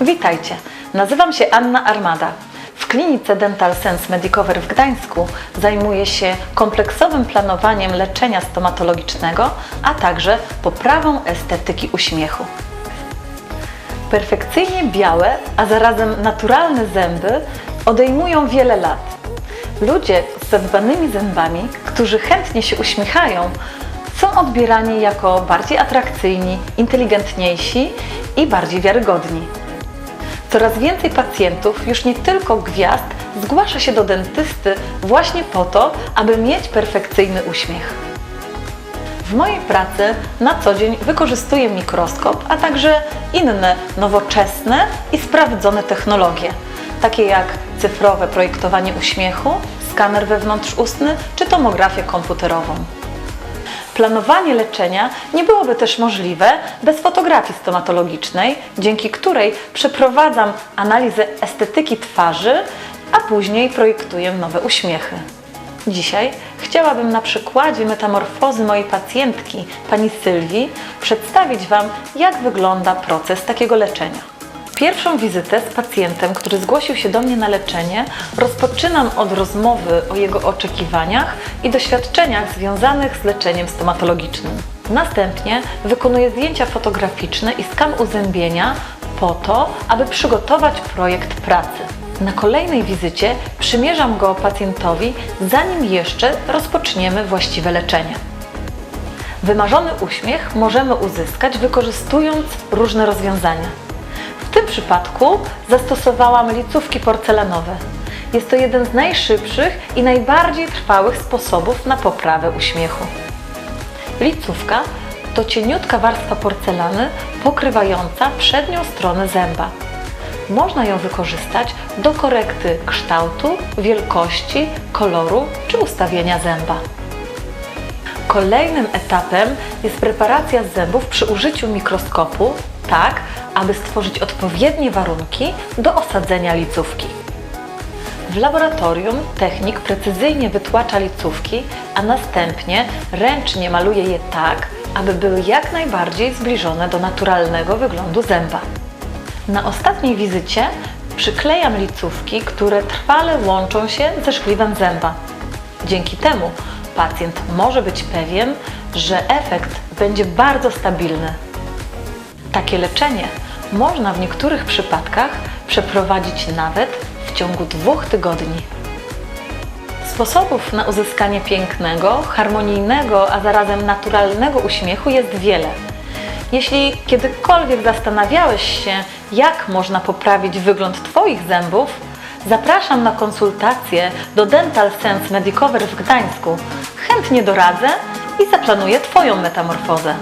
Witajcie, nazywam się Anna Armada. W klinice Dental Sense Medicover w Gdańsku zajmuję się kompleksowym planowaniem leczenia stomatologicznego, a także poprawą estetyki uśmiechu. Perfekcyjnie białe, a zarazem naturalne zęby odejmują wiele lat. Ludzie z zadbanymi zębami, którzy chętnie się uśmiechają, są odbierani jako bardziej atrakcyjni, inteligentniejsi i bardziej wiarygodni. Coraz więcej pacjentów, już nie tylko gwiazd, zgłasza się do dentysty właśnie po to, aby mieć perfekcyjny uśmiech. W mojej pracy na co dzień wykorzystuję mikroskop, a także inne nowoczesne i sprawdzone technologie, takie jak cyfrowe projektowanie uśmiechu, skaner wewnątrzustny czy tomografię komputerową. Planowanie leczenia nie byłoby też możliwe bez fotografii stomatologicznej, dzięki której przeprowadzam analizę estetyki twarzy, a później projektuję nowe uśmiechy. Dzisiaj chciałabym na przykładzie metamorfozy mojej pacjentki, pani Sylwii, przedstawić Wam, jak wygląda proces takiego leczenia. Pierwszą wizytę z pacjentem, który zgłosił się do mnie na leczenie, rozpoczynam od rozmowy o jego oczekiwaniach i doświadczeniach związanych z leczeniem stomatologicznym. Następnie wykonuję zdjęcia fotograficzne i skan uzębienia po to, aby przygotować projekt pracy. Na kolejnej wizycie przymierzam go pacjentowi, zanim jeszcze rozpoczniemy właściwe leczenie. Wymarzony uśmiech możemy uzyskać wykorzystując różne rozwiązania. Przypadku zastosowałam licówki porcelanowe. Jest to jeden z najszybszych i najbardziej trwałych sposobów na poprawę uśmiechu. Licówka to cieniutka warstwa porcelany pokrywająca przednią stronę zęba. Można ją wykorzystać do korekty kształtu, wielkości, koloru czy ustawienia zęba. Kolejnym etapem jest preparacja zębów przy użyciu mikroskopu, tak aby stworzyć odpowiednie warunki do osadzenia licówki. W laboratorium technik precyzyjnie wytłacza licówki, a następnie ręcznie maluje je tak, aby były jak najbardziej zbliżone do naturalnego wyglądu zęba. Na ostatniej wizycie przyklejam licówki, które trwale łączą się ze szkliwem zęba. Dzięki temu pacjent może być pewien, że efekt będzie bardzo stabilny. Takie leczenie można w niektórych przypadkach przeprowadzić nawet w ciągu dwóch tygodni. Sposobów na uzyskanie pięknego, harmonijnego, a zarazem naturalnego uśmiechu jest wiele. Jeśli kiedykolwiek zastanawiałeś się, jak można poprawić wygląd Twoich zębów, zapraszam na konsultację do Dental Sense Medicover w Gdańsku. Chętnie doradzę i zaplanuję Twoją metamorfozę.